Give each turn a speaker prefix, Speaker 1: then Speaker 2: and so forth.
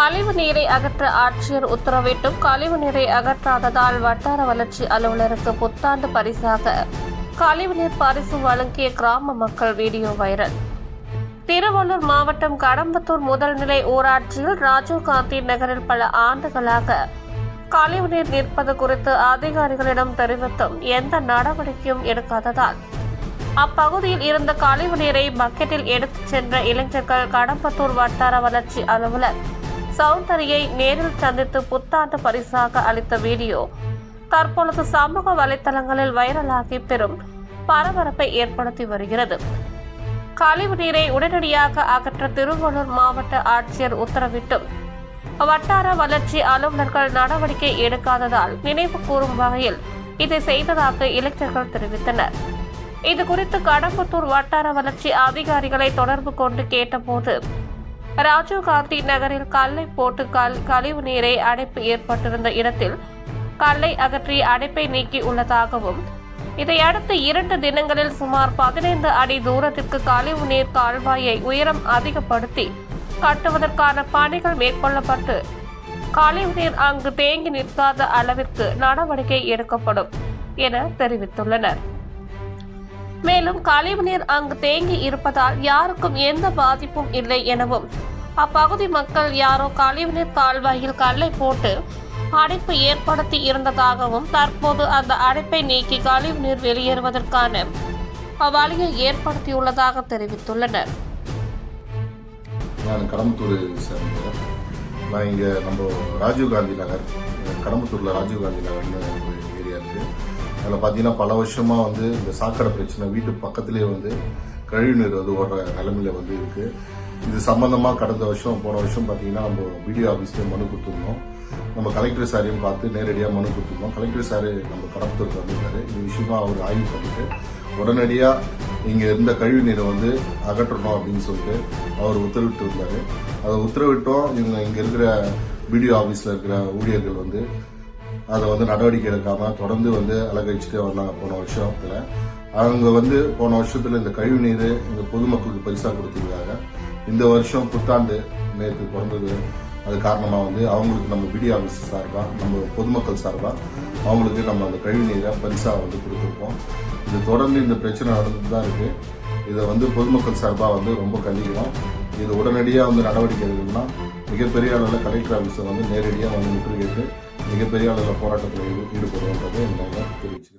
Speaker 1: கழிவு நீரை அகற்ற ஆட்சியர் உத்தரவிட்டும் கழிவு நீரை அகற்றாததால் வட்டார வளர்ச்சி அலுவலருக்கு புத்தாண்டு பரிசாக கழிவுநீர் பரிசு வழங்கிய கிராம மக்கள் வீடியோ வைரல். திருவள்ளூர் மாவட்டம் கடம்பத்தூர் முதல்நிலை ஊராட்சியில் ராஜீவ்காந்தி நகரில் பல ஆண்டுகளாக கழிவுநீர் நிற்பது குறித்து அதிகாரிகளிடம் தெரிவித்தும் எந்த நடவடிக்கையும் எடுக்காததால் அப்பகுதியில் இருந்த கழிவு நீரை பக்கெட்டில் எடுத்துச் சென்ற இளைஞர்கள் கடம்பத்தூர் வட்டார வளர்ச்சி அலுவலர் சௌந்தரியை நேரில் சந்தித்து புத்தாண்டு பரிசாக அளித்த வீடியோ. தற்பொழுது சமூக வலைத்தளங்களில் வைரலாகி பெரும் பரபரப்பை ஏற்படுத்தி வருகிறது. கழிவு நீரை உடனடியாக அகற்ற திருவள்ளூர் மாவட்ட ஆட்சியர் உத்தரவிட்டும். வட்டார வளர்ச்சி அலுவலர்கள் நடவடிக்கை எடுக்காததால் நினைவு கூறும் வகையில் இதை செய்ததாக இளைஞர்கள் தெரிவித்தனர். இது குறித்து கடம்பத்தூர் வட்டார வளர்ச்சி அதிகாரிகளை தொடர்பு கொண்டு கேட்டபோது ராஜீவ்காந்தி நகரில் கல்லை போட்டு கல் கழிவு நீரை அடைப்பு ஏற்பட்டிருந்த இடத்தில் கல்லை அகற்றி அடைப்பை நீக்கி உள்ளதாகவும் இதையடுத்து இரண்டு தினங்களில் சுமார் பதினைந்து அடி தூரத்திற்கு கழிவு நீர் கால்வாயை உயரம் அதிகப்படுத்தி கட்டுவதற்கான பணிகள் மேற்கொள்ளப்பட்டு கழிவு நீர் அங்கு தேங்கி நிற்காத அளவிற்கு நடவடிக்கை எடுக்கப்படும் என தெரிவித்துள்ளனர். மேலும் கழிவுநீர் அங்கு தேங்கி இருப்பதால் யாருக்கும் எந்த பாதிப்பும் இல்லை எனவும். அப்பகுதி மக்கள் யாரோ கழிவுநீர் கால்வாயில் கல்லை போட்டு அடைப்பு ஏற்படுத்தி இருந்ததாகவும் தற்போது அந்த அடைப்பை நீக்கி கழிவுநீர் வெளியேறுவதற்கான வழியை ஏற்படுத்தியுள்ளதாக தெரிவித்துள்ளனர்.
Speaker 2: நான் கடம்பத்தூர் நான் இங்கே நம்ம ராஜீவ்காந்தி நகர் கடம்பத்தூரில் ராஜீவ்காந்தி நகர்னு ஒரு ஏரியா இருக்குது அதில் பார்த்தீங்கன்னா பல வருஷமாக வந்து இந்த சாக்கடை பிரச்சனை வீட்டு பக்கத்துலேயே வந்து கழிவுநீர் வந்து ஓடுற நிலமையில வந்து இருக்குது இது சம்பந்தமாக கடந்த வருஷம் போன வருஷம் பார்த்தீங்கன்னா நம்ம பிடிஓ ஆஃபீஸ்லேயே மனு கொடுத்துருந்தோம். நம்ம கலெக்டர் சாரையும் பார்த்து நேரடியாக மனு கொடுத்துருந்தோம். கலெக்டர் சார் நம்ம கடம்பத்தூருக்கு வந்திருக்காரு. இது விஷயமா அவர் ஆய்வு பண்ணிட்டு உடனடியாக இங்கே இருந்த கழிவு நீரை வந்து அகற்றணும் அப்படின்னு சொல்லிட்டு அவர் உத்தரவிட்டு இருந்தார் அதை உத்தரவிட்டோம். இவங்க இங்கே இருக்கிற பிடிஓ ஆஃபீஸில் இருக்கிற ஊழியர்கள் வந்து அதை வந்து நடவடிக்கை எடுக்காம தொடர்ந்து வந்து அலங்கரிச்சுட்டே வந்தாங்க போன வருஷத்துல. அவங்க வந்து போன வருஷத்துல இந்த கழிவு நீர் இந்த பொதுமக்களுக்கு பரிசா கொடுத்துருக்காங்க. இந்த வருஷம் புத்தாண்டு நேற்று பிறந்தது. அது காரணமாக வந்து அவங்களுக்கு நம்ம பிடி ஆஃபீஸ் சார்பாக நம்ம பொதுமக்கள் சார்பாக அவங்களுக்கு நம்ம அந்த கழிவு நீரை பரிசாக வந்து கொடுத்துருக்கோம். இது தொடர்ந்து இந்த பிரச்சனை நடந்துட்டு தான் இருக்குது இதை வந்து பொதுமக்கள் சார்பாக வந்து ரொம்ப கண்டிக்கிறோம் இது உடனடியாக வந்து நடவடிக்கை எடுக்கணும்னா மிகப்பெரிய அளவில் கலெக்டர் ஆஃபீஸை வந்து நேரடியாக வந்து முற்றுகையிட்டு மிகப்பெரிய அளவில் போராட்டத்தில் ஈடு- ஈடுபடுவோன்றதை நாங்கள் தெரிவிச்சுக்கிறேன்.